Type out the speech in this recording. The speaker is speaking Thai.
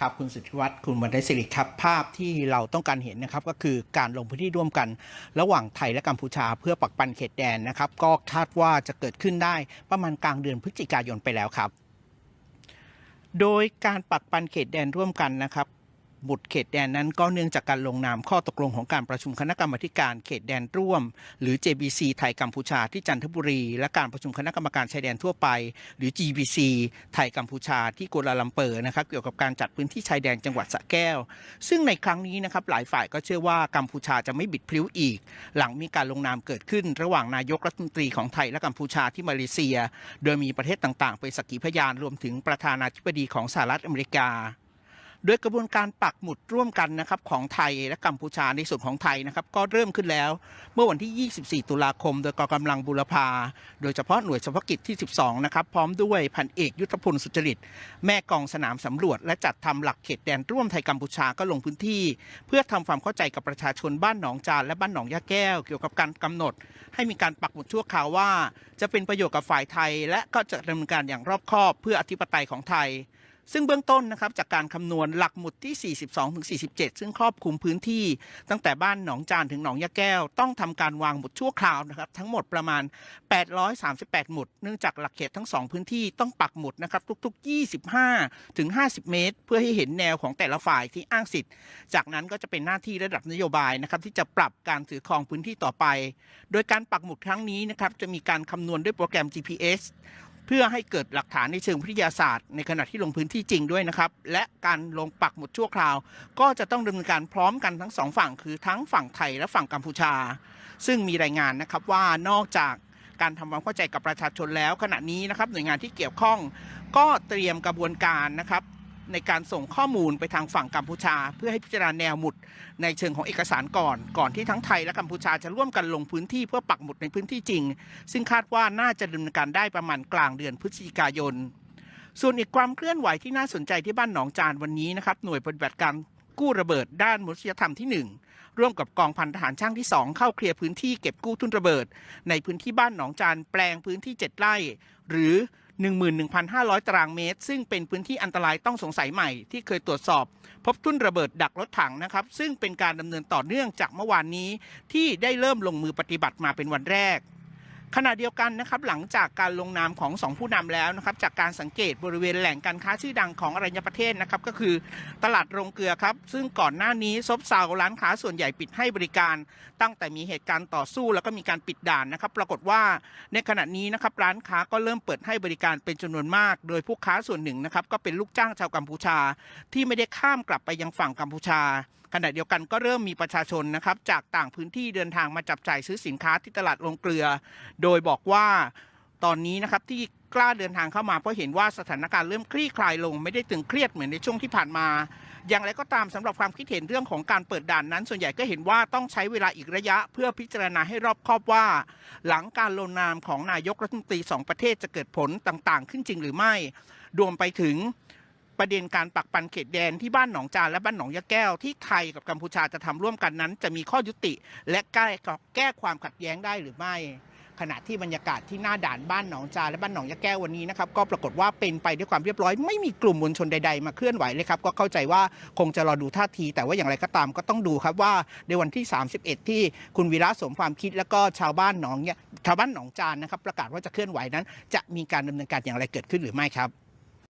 ครับคุณสุทธิวัฒน์คุณบรรยศิริครับ ภาพที่เราต้องการเห็นนะครับก็คือการลงพื้นที่ร่วมกัน ระหว่างไทยและกัมพูชา เพื่อปักปันเขตแดนนะครับ ก็คาดว่าจะเกิดขึ้นได้ประมาณกลางเดือนพฤศจิกายนไปแล้วครับ โดยการปักปันเขตแดนร่วมกันนะครับ บุตรเขตแดนนั้นก็เนื่องจากการลงนามข้อตกลงของการประชุมคณะกรรมการเขตแดนร่วม หรือ JBC ไทยกัมพูชาที่จันทบุรี และการประชุมคณะกรรมการชายแดนทั่วไป หรือ GBC ไทยกัมพูชาที่กัวลาลัมเปอร์นะครับเกี่ยวกับการจัดพื้นที่ชายแดนจังหวัดสระแก้ว ซึ่งในครั้งนี้นะครับหลายฝ่ายก็เชื่อว่ากัมพูชาจะไม่บิดพลิ้วอีก หลังมีการลงนามเกิดขึ้น ระหว่างนายกรัฐมนตรีของไทยและกัมพูชาที่มาเลเซีย โดยมีประเทศต่างๆเป็นสักขีพยานรวมถึงประธานาธิบดีของสหรัฐอเมริกา โดยกระบวนการปักหมุดร่วมกันนะครับของไทยและกัมพูชาในส่วนของไทยนะครับก็เริ่มขึ้นแล้ว เมื่อวันที่ 24 ตุลาคม โดยกองกำลังบุรพา โดยเฉพาะหน่วยเฉพาะกิจที่ 12 นะครับพร้อมด้วยพันเอกยุทธพลสุจริต แม่กองสนามสำรวจ และจัดทำหลักเขตแดนร่วมไทยกัมพูชาก็ลงพื้นที่ เพื่อทำความเข้าใจกับประชาชนบ้านหนองจานและบ้านหนองยะแก้ว เกี่ยวกับการกำหนด ให้มีการปักหมุดชั่วคราวว่า จะเป็นประโยชน์กับฝ่ายไทย และก็จะดำเนินการอย่างรอบคอบ เพื่ออธิปไตยของไทย ซึ่งเบื้องต้นนะครับจากการคำนวณหลักหมุดที่ 42ถึง47 ซึ่งครอบคลุมพื้นที่ ตั้งแต่บ้านหนองจานถึงหนองยะแก้ว ต้องทำการวางหมุดชั่วคราวนะครับทั้งหมดประมาณ 838 หมุด เนื่องจากหลักเขตทั้งสองพื้นที่ต้องปักหมุดนะครับทุกๆ 25ถึง50 เมตร เพื่อให้เห็นแนวของแต่ละฝ่ายที่อ้างสิทธิ์ จากนั้นก็จะเป็นหน้าที่ระดับนโยบายนะครับที่จะปรับการถือครองพื้นที่ต่อไป โดยการปักหมุดครั้งนี้นะครับจะมีการคำนวณด้วยโปรแกรม GPS พื่อให้เกิดหลักฐานในเชิงวิทยาศาสตร์ ในขณะที่ลงพื้นที่จริงด้วยนะครับ และการลงปักหมุดชั่วคราว ก็จะต้องดำเนินการพร้อมกันทั้งสองฝั่ง คือทั้งฝั่งไทยและฝั่งกัมพูชา ซึ่งมีรายงานนะครับว่านอกจากการทำความเข้าใจกับประชาชนแล้ว ขณะนี้นะครับหน่วยงานที่เกี่ยวข้อง ก็เตรียมกระบวนการนะครับ ในการส่งข้อมูลไปทางฝั่งกัมพูชา เพื่อให้พิจารณาแนวหมุด ในเชิงของเอกสารก่อน ก่อนที่ทั้งไทยและกัมพูชาจะร่วมกันลงพื้นที่เพื่อปักหมุดในพื้นที่จริง ซึ่งคาดว่าน่าจะดำเนินการได้ประมาณกลางเดือนพฤศจิกายน ส่วนอีกความเคลื่อนไหวที่น่าสนใจที่บ้านหนองจานวันนี้นะครับหน่วยปฏิบัติการกู้ระเบิดด้านมนุษยธรรมที่ 1 ร่วมกับกองพันทหารช่างที่ 2 เข้าเคลียร์พื้นที่เก็บกู้ทุนระเบิด ในพื้นที่บ้านหนองจานแปลงพื้นที่ 7 ไร่ หรือ 11,500 ตารางเมตร ซึ่งเป็นพื้นที่อันตรายต้องสงสัยใหม่ที่เคยตรวจสอบ พบทุ่นระเบิดดักรถถังนะครับ ซึ่งเป็นการดำเนินต่อเนื่องจากเมื่อวานนี้ ที่ได้เริ่มลงมือปฏิบัติมาเป็นวันแรก ขณะเดียวกันนะครับหลังจากการลงนามของสองผู้นำแล้วนะครับจากการสังเกตบริเวณแหล่งการค้าชื่อดังของอรัญญประเทศนะครับก็คือตลาดโรงเกลือครับซึ่งก่อนหน้านี้ซบเซาร้านค้าส่วนใหญ่ปิดให้บริการ ตั้งแต่มีเหตุการณ์ต่อสู้ แล้วก็มีการปิดด่านนะครับ ปรากฏว่าในขณะนี้นะครับร้านค้าก็เริ่มเปิดให้บริการเป็นจำนวนมาก โดยผู้ค้าส่วนหนึ่งนะครับก็เป็นลูกจ้างชาวกัมพูชา ที่ไม่ได้ข้ามกลับไปยังฝั่งกัมพูชา ขณะเดียวกันก็เริ่มมีประชาชนนะครับจากต่างพื้นที่เดินทางมาจับจ่ายซื้อสินค้าที่ตลาดโรงเกลือ โดยบอกว่าตอนนี้นะครับที่กล้าเดินทางเข้ามาเพราะเห็นว่าสถานการณ์เริ่มคลี่คลายลง ไม่ได้ตึงเครียดเหมือนในช่วงที่ผ่านมา อย่างไรก็ตามสำหรับความคิดเห็นเรื่องของการเปิดด่านนั้น ส่วนใหญ่ก็เห็นว่าต้องใช้เวลาอีกระยะ เพื่อพิจารณาให้รอบคอบว่า หลังการลงนามของนายกรัฐมนตรีสองประเทศจะเกิดผลต่างๆ ขึ้นจริงหรือไม่ รวมไปถึง ประเด็นการปักปันเขตแดนที่บ้านหนองจานและบ้านหนองยะแก้วที่ไทยกับกัมพูชาจะทำร่วมกันนั้น จะมีข้อยุติ และแก้แก้ความขัดแย้งได้หรือไม่ขณะที่บรรยากาศที่หน้าด่านบ้านหนองจาและบ้านหนองยะแก้ววันนี้นะครับก็ปรากฏว่าเป็นไปด้วยความเรียบร้อย ไม่มีกลุ่มมวลชนใดๆ มาเคลื่อนไหวเลยครับก็เข้าใจว่าคงจะรอดูท่าที แต่ว่าอย่างไรก็ตามก็ต้องดูครับว่าในวันที่ 31 ที่คุณวีระสมความคิด แล้วก็ชาวบ้านหนองเนี่ยชาวบ้านหนองจานนะครับประกาศว่าจะเคลื่อนไหวนั้น จะมีการดำเนินการอย่างไรเกิดขึ้นหรือไม่ครับ